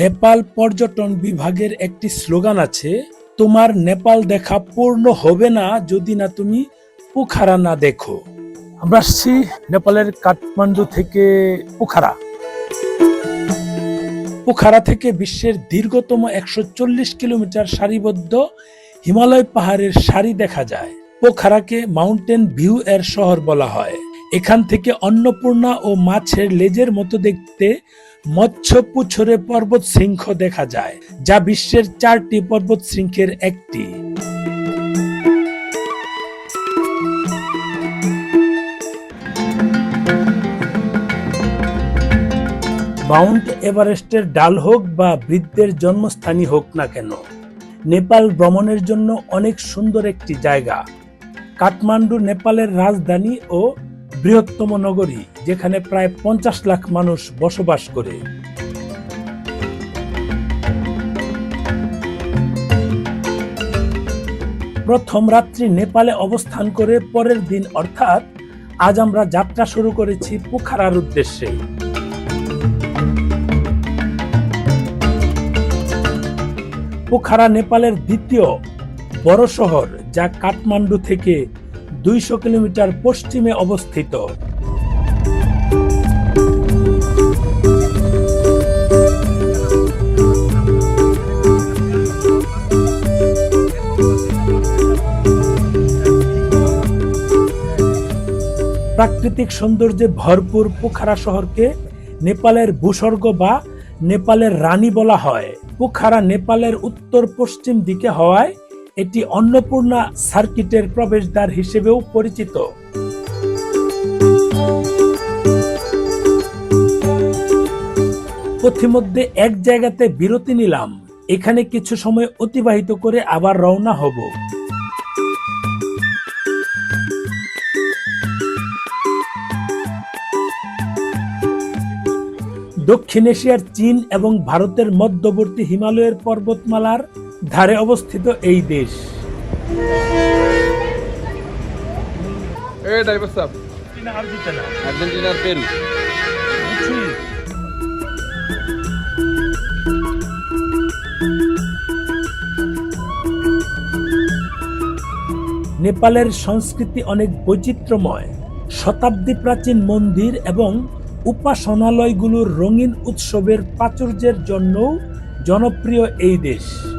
নেপাল পর্যটন বিভাগের একটি স্লোগান আছে, তোমার নেপাল দেখা পূর্ণ হবে না যদি না তুমি পোখারা না দেখো। আমরা আসছি নেপালের কাঠমান্ডু থেকে পোখারা। পোখারা থেকে বিশ্বের দীর্ঘতম একশো চল্লিশ কিলোমিটার সারিবদ্ধ হিমালয় পাহাড়ের সারি দেখা যায়। পোখারাকে মাউন্টেন ভিউ এর শহর বলা হয়। এখান থেকে অন্নপূর্ণা ও মাছের লেজের মতো দেখতে মৎস্য পুছরে পর্বত শৃঙ্খ দেখা যায়, যা বিশ্বের চারটি পর্বত শৃঙ্খের একটি। মাউন্ট এভারেস্টের ডাল হোক বা বৃদ্ধের জন্মস্থানই হোক না কেন, নেপাল ভ্রমণের জন্য অনেক সুন্দর একটি জায়গা। কাঠমান্ডু, নেপালের রাজধানী ও বৃহত্তম নগরী যেখানে প্রায় পঞ্চাশ লাখ মানুষ বসবাস করে। প্রথম রাত্রি নেপালে অবস্থান করে পরের দিন অর্থাৎ আজ আমরা যাত্রা শুরু করেছি পোখারার উদ্দেশ্যে। পোখারা নেপালের দ্বিতীয় বড় শহর, যা কাঠমান্ডু থেকে দুইশো কিলোমিটার পশ্চিমে অবস্থিত। প্রাকৃতিক সৌন্দর্যে ভরপুর পোখারা শহরকে নেপালের ভূস্বর্গ বা নেপালের রানী বলা হয়। পোখারা নেপালের উত্তর পশ্চিম দিকে হওয়ায় এটি অন্নপূর্ণা সার্কিটের প্রবেশদ্বার হিসেবেও পরিচিত। পথিমধ্যে এক জায়গাতে বিরতি নিলাম। এখানে কিছু সময় অতিবাহিত করে আবার রওনা হব। দক্ষিণ এশিয়ার চীন এবং ভারতের মধ্যবর্তী হিমালয়ের পর্বতমালার ধারে অবস্থিত এই দেশ। আর্জেন্টিনার নেপালের সংস্কৃতি অনেক বৈচিত্র্যময়। শতাব্দী প্রাচীন মন্দির এবং উপাসনালয়গুলোর রঙিন উৎসবের প্রাচুর্যের জন্যও জনপ্রিয় এই দেশ।